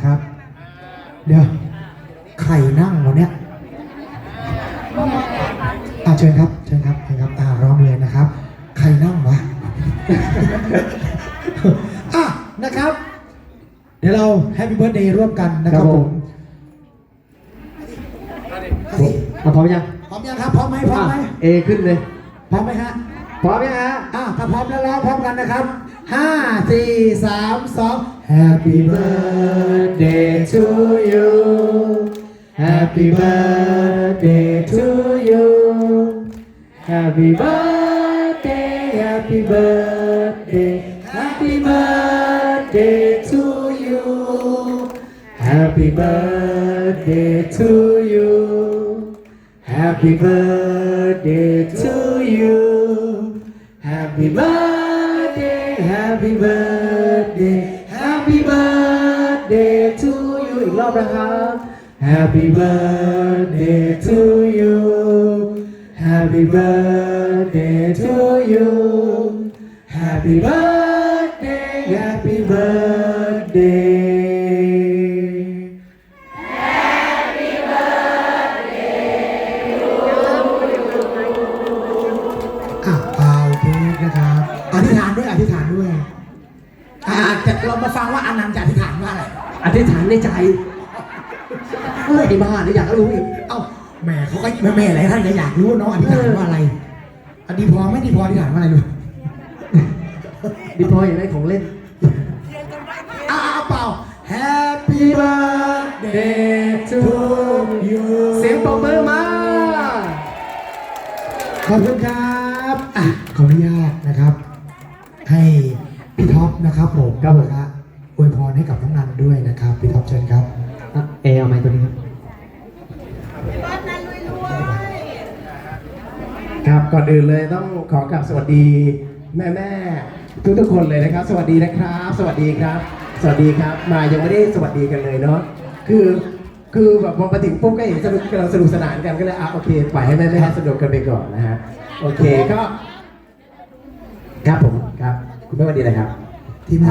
นะครับ เดี๋ยวใครนั่งวะเนี่ยอะเชิญครับ เชิญครับเชิญครับอ่าร้องเลยนะครับ ใครนั่งวะ อะนะครับ เดี๋ยวเราแฮปปี้เบิร์ดเดย์ร่วมกันนะครับครับผผมมเอาพร้อมยัง พร้อมยังครับ พร้อมไหมพร้อมไหมอะเอขึ้นเลย พร้อมไหมฮะ พร้อมยังฮะอะถ้าพร้อมแล้วร้องพร้อมกันนะครับห้าสี่สามสอง Happy birthday to you Happy birthday to you Happy birthday Happy birthday Happy birthday to you Happy birthday to you Happy birthday to you Happy birthday Happy birthday Happy birthday to you อีกรอบนะครับ Happy birthday to you Happy birthday to you Happy birthday Happy birthday ธิษฐานด้วยอธิษฐานด้วยอะจะเรามาฟังว่าอนันต์จะอธิษฐานว่าอะไรอธิษฐานในใจเฮ้ยไอ้บ้าเนี่ยอยากรู้อีกเอ้าแหม่เขาก็แม่แม่หลายท่านก็อยากรู้ว่าน้องอธิษฐานว่าอะไรอันดีพอไหม่ดีพออธิษฐานว่าอะไรดูพี่พออยากได้ของเล่นอะเอาเป่า Happy birthday to you เสียงปรบมือมา ขอบคุณครับ อะขออนุญาตนะครับให้พี่ ท็อปนะครับผมครับผมนะอวยพรให้กับน้องนันด้วยนะครับพี่ท็อปเชิญครับ อะเอเอาไม้ตัวนี้ครับ ครับก่อนอื่นเลยต้องขอกราบสวัสดีแม่แม่ทุกทุกๆคนเลยนะครับ สวัสดีนะครับ สวัสดีครับ สวัสดีครับ มายังไม่ได้สวัสดีกันเลยเนาะคือคือแบบพอมาถึงปุ๊บก็เห็นสนุกกำลังสนุกสนานกันก็เลยอะโอเคปล่อยให้แม่แม่สนุกกันไปก่อนนะฮะโอเคก็ ครับผมครับ คุณแม่สวัสดีนะครับ ทีม